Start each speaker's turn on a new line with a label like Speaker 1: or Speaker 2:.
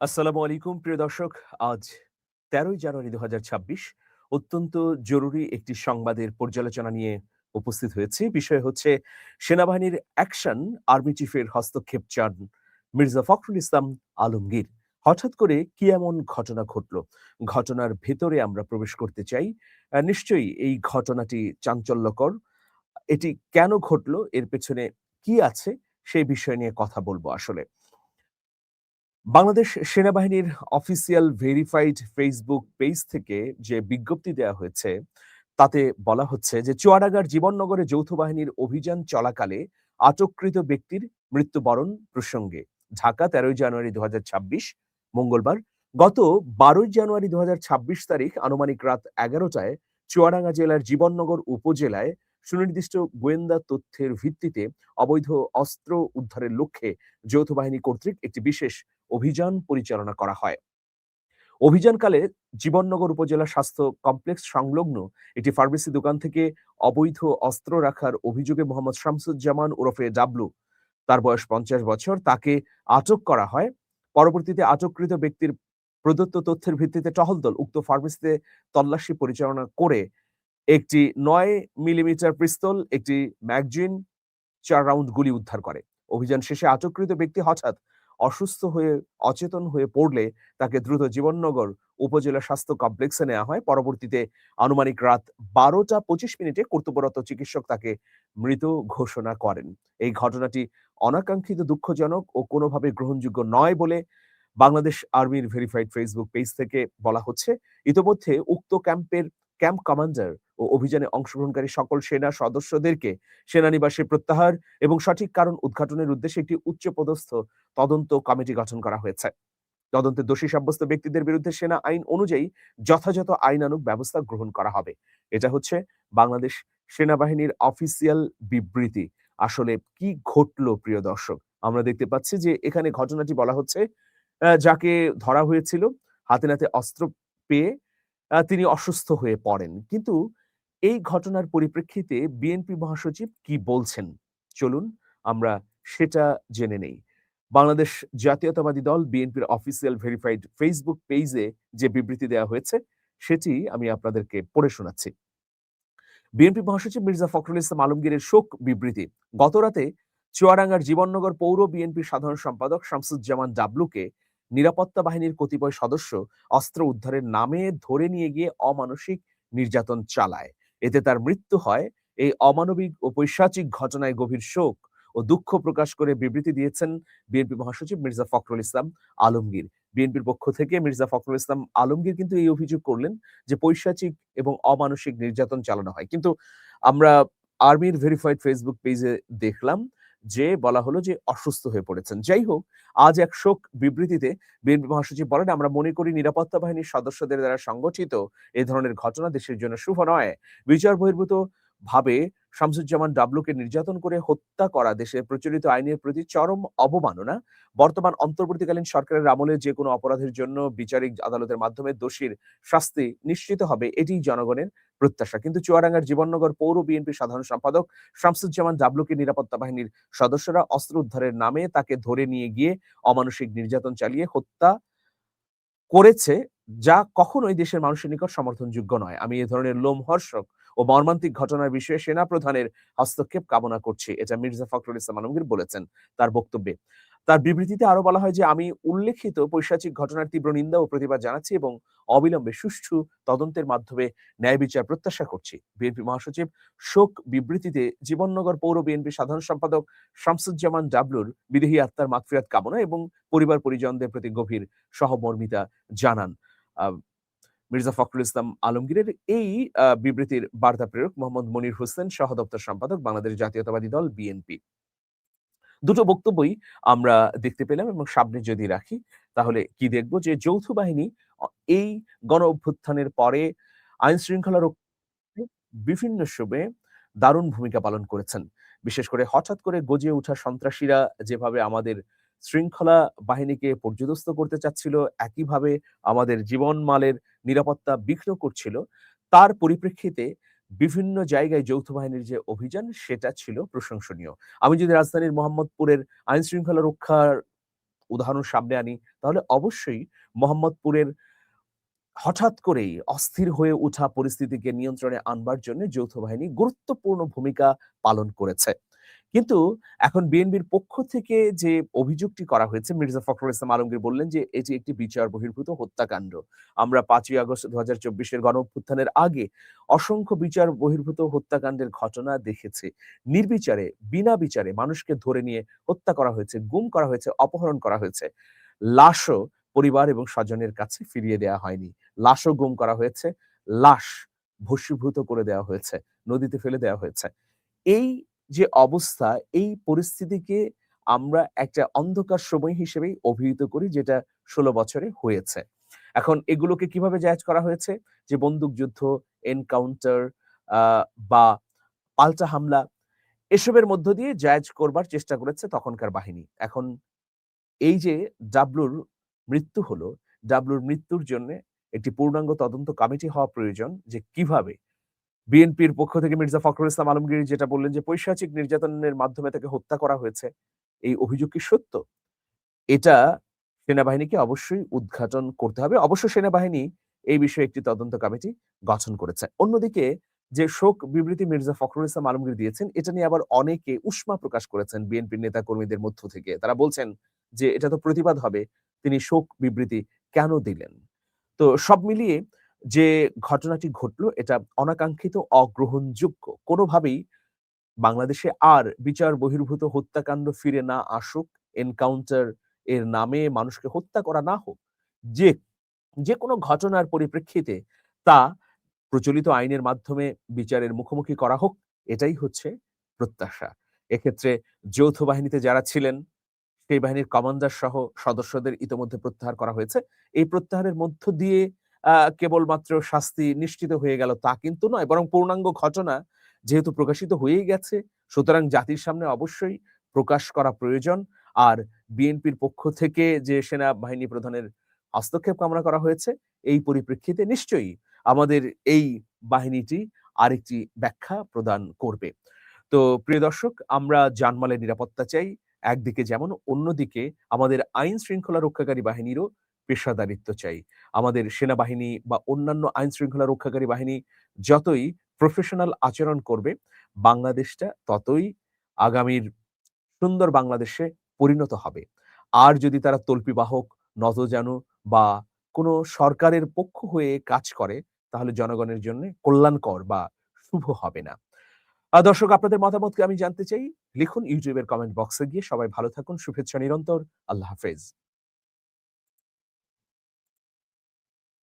Speaker 1: আসসালামু আলাইকুম, প্রিয় দর্শক। আজ তেরোই জানুয়ারি দু অত্যন্ত জরুরি একটি সংবাদের পর্যালোচনা নিয়ে উপস্থিত হয়েছে। বিষয় হচ্ছে, সেনাবাহিনীর অ্যাকশন আর্মি চিফের হস্তক্ষেপ চান মির্জা ফখরুল ইসলাম আলমগীর। হঠাৎ করে কি এমন ঘটনা ঘটল? ঘটনার ভেতরে আমরা প্রবেশ করতে চাই। নিশ্চয়ই এই ঘটনাটি চাঞ্চল্যকর। এটি কেন ঘটলো? এর পেছনে কি আছে? সেই বিষয় নিয়ে কথা বলব আসলে। বাংলাদেশ সেনাবাহিনীর অফিসিয়াল ভেরিফাইড ফেসবুক পেজ থেকে যে বিজ্ঞপ্তি দেওয়া হয়েছে, তাতে বলা হচ্ছে যে চুয়াডাঙ্গার জীবননগরে যৌথ বাহিনীর অভিযান চলাকালে আটককৃত ব্যক্তির মৃত্যুবরণ প্রসঙ্গে। ঢাকা, তেরোই জানুয়ারি দু মঙ্গলবার, গত বারোই জানুয়ারি দু হাজার ছাব্বিশ তারিখ আনুমানিক রাত এগারোটায় চুয়াডাঙ্গা জেলার জীবননগর উপজেলায় সুনির্দিষ্ট গোয়েন্দা তথ্যের ভিত্তিতে অবৈধ অস্ত্র উদ্ধারের লক্ষ্যে যৌথ বাহিনী কর্তৃক একটি বিশেষ অভিযান পরিচালনা করা হয়। অভিযানকালে জীবননগর উপজেলা স্বাস্থ্য কমপ্লেক্স সংলগ্ন একটি ফার্মেসি দোকান থেকে অবৈধ অস্ত্র রাখার অভিযোগে মোহাম্মদ শামসুজ্জামান ওরফে ডাবলু তার বয়স পঞ্চাশ বছর, তাকে আটক করা হয়। পরবর্তীতে আটককৃত ব্যক্তির প্রদত্ত তথ্যের ভিত্তিতে টহল দল উক্ত ফার্মেসিতে তল্লাশি পরিচালনা করে একটি নয় মিলিমিটার পিস্তল, একটি ম্যাগজিন, চার রাউন্ড গুলি উদ্ধার করে। অভিযান শেষে আটককৃত ব্যক্তি হঠাৎ অসুস্থ হয়ে, অচেতন হয়ে পড়লে তাকে দ্রুত জীবননগর উপজেলা স্বাস্থ্য কমপ্লেক্সে নেওয়া হয়। পরবর্তীতে আনুমানিক রাত বারোটা পঁচিশ মিনিটে কর্তব্যরত চিকিৎসক তাকে মৃত ঘোষণা করেন। এই ঘটনাটি অনাকাঙ্ক্ষিত দুঃখজনক ও কোনোভাবে গ্রহণযোগ্য নয় বলে বাংলাদেশ আর্মির ভেরিফাইড ফেসবুক পেজ থেকে বলা হচ্ছে। ইতোমধ্যে উক্ত ক্যাম্পের, ক্যাম্প কমান্ডার ও অভিযানে অংশগ্রহণকারী সকল সেনা সদস্যদেরকে সেনানিবাসে প্রত্যাহার এবং সঠিক কারণ উদ্ঘাটনের উদ্দেশ্যে একটি উচ্চপদস্থ তদন্ত কমিটি গঠন করা হয়েছে। তদন্তে দোষী সাব্যস্ত ব্যক্তিদের বিরুদ্ধে সেনা আইন অনুযায়ী যথাযথ আইনানুগ ব্যবস্থা গ্রহণ করা হবে। এটা হচ্ছে বাংলাদেশ সেনাবাহিনীর অফিসিয়াল বিবৃতি। আসলে কি ঘটলো, প্রিয় দর্শক? আমরা দেখতে পাচ্ছি যে এখানে ঘটনাটি বলা হচ্ছে যাকে ধরা হয়েছিল, হাতে নাতে অস্ত্র পেয়ে তিনি অসুস্থ হয়ে পড়েন। কিন্তু এই ঘটনার পরিপ্রেক্ষিতে বিএনপি মহাসচিব কি বলছেন? চলুন আমরা সেটা জেনে নেই। বাংলাদেশ জাতীয়তাবাদী দল বিএনপির অফিসিয়াল ভেরিফাইড ফেসবুক পেজে যে বিবৃতি দেওয়া হয়েছে, সেটি আমি আপনাদেরকে পড়ে শোনাচ্ছি। বিএনপি মহাসচিব মির্জা ফখরুল ইসলাম আলমগীরের শোক বিবৃতি। গতরাতে চুয়াডাঙ্গার জীবননগর পৌর বিএনপির সাধারণ সম্পাদক শামসুজ্জামান ডাবলুকে নিরাপত্তা বাহিনীর কতিপয় সদস্য অস্ত্র উদ্ধারের নামে ধরে নিয়ে গিয়ে অমানসিক নির্যাতন চালায়। এতে তার মৃত্যু হয়। এই অমানবিক ও পৈশাচিক ঘটনায় গভীর শোক ও দুঃখ প্রকাশ করে বিবৃতি দিয়েছেন বিএনপি মহাসচিব মির্জা ফখরুল ইসলাম আলমগীর। বিএনপির পক্ষ থেকে মির্জা ফখরুল ইসলাম আলমগীর কিন্তু এই অভিযোগ করলেন যে পৈশাচিক এবং অমানসিক নির্যাতন চালানো হয়। কিন্তু আমরা আর্মির ভেরিফাইড ফেসবুক পেজে দেখলাম যে বলা হলো যে অসুস্থ হয়ে পড়েছেন। যাই হোক, আজ এক শোক বিবৃতিতে বিএনপি মহাসচিব বলেন, আমরা মনে করি নিরাপত্তা বাহিনীর সদস্যদের দ্বারা সংগঠিত এই ধরনের ঘটনা দেশের জন্য শুভ নয়। বিচার বহির্ভূত ভাবে শামসুজ্জামান ডাবলুকে নির্যাতন করে হত্যা করা দেশের প্রচলিত আইনের প্রতি চরম অবমাননা। বর্তমান অন্তর্বর্তীকালীন সরকারের আমলে যে কোনো অপরাধের জন্য বিচারিক আদালতের মাধ্যমে দোষীর শাস্তি নিশ্চিত হবে। এটি জনগণের প্রত্যাশা। কিন্তু চুয়াডাঙ্গার জীবননগর পৌর বিএনপি সাধারণ সম্পাদক শামসুজ্জামান ডাবলুকে নিরাপত্তা বাহিনীর সদস্যরা অস্ত্র উদ্ধারের নামে তাকে ধরে নিয়ে গিয়ে অমানসিক নির্যাতন চালিয়ে হত্যা করেছে, যা কখনো কখনোই দেশের মানুষের নিকট সমর্থনযোগ্য নয়। আমি এ ধরনের লোমহর্ষক ও মর্মান্তিক ঘটনার বিষয়ে সেনা প্রধানের হস্তক্ষেপ কামনা করছি, এটা মির্জা ফখরুল ইসলাম আলমগীর বলেছেন তার বক্তব্যে। তার বিবৃতিতে আরও বলা হয় যে, আমি উল্লেখিত পৈশাচিক ঘটনার তীব্র নিন্দা ও প্রতিবাদ জানাচ্ছি এবং অবিলম্বে সুষ্ঠু তদন্তের মাধ্যমে ন্যায় বিচার প্রত্যাশা করছি। বিএনপি মহাসচিব শোক বিবৃতিতে, জীবননগর পৌর বিএনপি সাধারণ সম্পাদক শামসুজ্জামান ডাবলুর বিদেহী আত্মার মাগফিরাত কামনা এবং পরিবার পরিজনদের প্রতি গভীর সহমর্মিতা জানান। মির্জা ফখরুল ইসলাম আলমগীরের এই বিবৃতির বার্তা প্রেরক মোহাম্মদ মনির হোসেন, সহ দপ্তর সম্পাদক বাংলাদেশ জাতীয়তাবাদী দল বিএনপি। দুটো বক্তব্যই আমরা দেখতে পেলাম এবং সামনে যদি রাখি, তাহলে কি দেখব যে যৌথ বাহিনী এই গণ অভ্যুত্থানের পরে আইন শৃঙ্খলা রক্ষায় বিভিন্ন সময়ে দারুণ ভূমিকা পালন করেছেন। বিশেষ করে হঠাৎ করে গজিয়ে ওঠা সন্ত্রাসীরা যেভাবে আমাদের শৃঙ্খলা বাহিনীকে পর্যদস্ত করতে চাচ্ছিল, একইভাবে আমাদের জীবনমালের নিরাপত্তা বিঘ্ন করছিল, তার পরিপ্রেক্ষিতে বিভিন্ন জায়গায় যৌথ বাহিনীর যে অভিযান, সেটা ছিল প্রশংসনীয়। আমি যদি রাজধানীর মোহাম্মদপুরের আইন শৃঙ্খলা রক্ষার উদাহরণ সামনে আনি, তাহলে অবশ্যই মোহাম্মদপুরের হঠাৎ করেই অস্থির হয়ে ওঠা পরিস্থিতিকে নিয়ন্ত্রণে আনবার জন্য যৌথ বাহিনী গুরুত্বপূর্ণ ভূমিকা পালন করেছে। কিন্তু এখন বিএনপির পক্ষ থেকে যে অভিযোগটি করা হয়েছে, মির্জা ফখরুল ইসলাম আলমগীর বললেন যে এটি একটি বিচার বহির্ভূত হত্যাকাণ্ড, আমরা পাঁচই আগস্ট দু হাজার চব্বিশের গণ অভ্যুত্থানের আগে অসংখ্য বিচার বহির্ভূত হত্যাকাণ্ডের ঘটনা দেখেছি। নির্বিচারে, বিনা বিচারে মানুষকে ধরে নিয়ে হত্যা করা হয়েছে, গুম করা হয়েছে, অপহরণ করা হয়েছে। লাশও পরিবার এবং স্বজনের কাছে ফিরিয়ে দেওয়া হয়নি। লাশও গুম করা হয়েছে, লাশ ভস্মীভূত করে দেওয়া হয়েছে, নদীতে ফেলে দেওয়া হয়েছে। এই যে অবস্থা, এই পরিস্থিতিকে আমরা একটা অন্ধকার সময় হিসেবেই অভিহিত করি, যেটা ষোলো বছরে হয়েছে। এখন এগুলোকে কীভাবে জায়জ করা হয়েছে? যে বন্দুকযুদ্ধ এনকাউন্টার বা পাল্টা হামলা, এসবের মধ্য দিয়ে জায়জ করবার চেষ্টা করেছে তখনকার বাহিনী। এখন এই যে ডাবলুর মৃত্যু হলো, ডাবলুর মৃত্যুর জন্য একটি পূর্ণাঙ্গ তদন্ত কমিটি হওয়া প্রয়োজন যে কীভাবে বিএনপির পক্ষ থেকে মির্জা ফখরুল ইসলাম আলমগীর যেটা বললেন যে পৈশাচিক নির্যাতনের মাধ্যমে তাকে হত্যা করা হয়েছে, এই অভিযোগ কি সত্য? এটা সেনাবাহিনীকে অবশ্যই উদ্ঘাটন করতে হবে। অবশ্য সেনাবাহিনী এই বিষয়ে একটি তদন্ত কমিটি গঠন করেছে। অন্যদিকে যে শোক বিবৃতি মির্জা ফখরুল ইসলাম আলমগীর দিয়েছেন, এটা নিয়ে আবার অনেকে উষ্মা প্রকাশ করেছেন বিএনপির নেতা কর্মীদের মধ্য থেকে। তারা বলছেন যে এটা তো প্রতিবাদ হবে, তিনি শোক বিবৃতি কেন দিলেন? তো সব মিলিয়ে যে ঘটনাটি ঘটলো, এটা অনাকাঙ্ক্ষিত, অগ্রহণযোগ্য। কোনোভাবেই বাংলাদেশে আর বিচার বহির্ভূত হত্যাকাণ্ড ফিরে না আসুক, এনকাউন্টার এর নামে মানুষকে হত্যা করা না হোক, যে যে কোনো ঘটনার পরিপ্রেক্ষিতে তা প্রচলিত আইনের মাধ্যমে বিচারের মুখোমুখি করা হোক, এটাই হচ্ছে প্রত্যাশা। এক্ষেত্রে যৌথ বাহিনীতে যারা ছিলেন, সেই বাহিনীর কমান্ডার সহ সদস্যদের ইতোমধ্যে প্রত্যাহার করা হয়েছে। এই প্রত্যাহারের মধ্য দিয়ে কেবলমাত্র শাস্তি নিশ্চিত হয়ে গেল তা কিন্তু নয়, বরং পূর্ণাঙ্গ ঘটনা যেহেতু প্রকাশিত হয়েই গেছে, সুতরাং জাতির সামনে অবশ্যই প্রকাশ করা প্রয়োজন। আর বিএনপির পক্ষ থেকে যে সেনাবাহিনী প্রধানের হস্তক্ষেপ কামনা করা হয়েছে, এই পরিপ্রেক্ষিতে নিশ্চয়ই আমাদের এই বাহিনীটি আরেকটি ব্যাখ্যা প্রদান করবে। তো প্রিয় দর্শক, আমরা জানমালের নিরাপত্তা চাই, একদিকে যেমন, অন্যদিকে আমাদের আইন শৃঙ্খলা রক্ষাকারী বাহিনীরও পেশাদারিত্ব চাই। আমাদের সেনাবাহিনী বা অন্যান্য আইন শৃঙ্খলা রক্ষাকারী বাহিনী যতই প্রফেশনাল আচরণ করবে, বাংলাদেশটা ততই আগামীর সুন্দর বাংলাদেশে পরিণত হবে। আর যদি তারা তল্পিবাহক, নতজানু বা কোনো সরকারের পক্ষ হয়ে কাজ করে, তাহলে জনগণের জন্য কল্যাণকর বা শুভ হবে না। দর্শক, আপনাদের মতামতকে আমি জানতে চাই। লিখুন ইউটিউবের কমেন্ট বক্সে গিয়ে সবাই ভালো থাকুন, শুভেচ্ছা নিরন্তর। আল্লাহ হাফেজ।